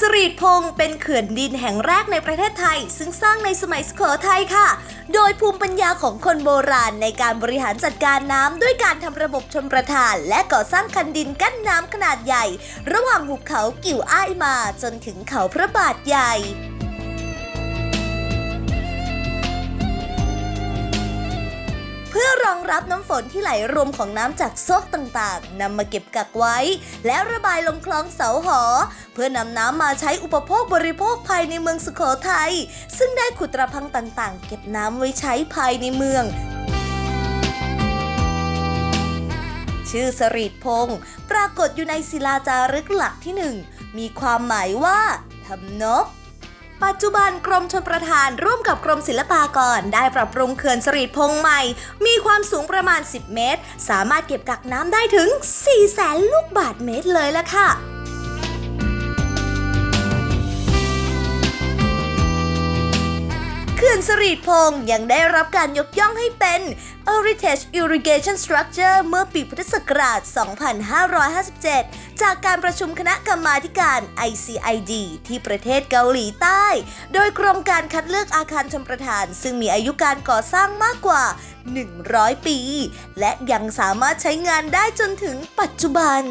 สรีดพงศ์เป็นเขื่อนดินแห่งแรกในประเทศไทย ซึ่งสร้างในสมัยสุโขทัยค่ะ โดยภูมิปัญญาของคนโบราณในการบริหารจัดการน้ำด้วยการทำระบบชนประทาน และก่อสร้างคันดินกั้นน้ำขนาดใหญ่ ระหว่างหุบเขากิ่วอ้ายมาจนถึงเขาพระบาทใหญ่ รองรับน้ำฝนที่ไหลรวมของน้ำจากซอกต่างๆนำมาเก็บกักไว้ และระบายลงคลองเสาหอ เพื่อนำน้ำมาใช้อุปโภคบริโภคภายในเมืองสุโขทัยซึ่งได้ขุดตระพังต่างๆ เก็บน้ำไว้ใช้ภายในเมืองชื่อสรีทพงศ์ปรากฏอยู่ในศิลาจารึกหลักที่หนึ่ง มีความหมายว่าทำนก ปัจจุบันกรมชนประทานร่วมกับกรมศิลปากร ได้ปรับปรุงเขื่อนสรีดพงศ์ใหม่ มีความสูงประมาณ 10 เมตร สามารถเก็บกักน้ำได้ถึง 4 0 0แสนลูกบาทเมตรเลยละค่ะ สรีพงศ์ยังได้รับการยกย่องให้เป็น Heritage Irrigation Structure เมื่อปีพุทธศักราช 2557 จากการประชุมคณะกรรมาการ ICID ที่ประเทศเกาหลีใต้ โดยกรมการคัดเลือกอาคารชมประทาน ซึ่งมีอายุการก่อสร้างมากกว่า 100 ปี และยังสามารถใช้งานได้จนถึงปัจจุบัน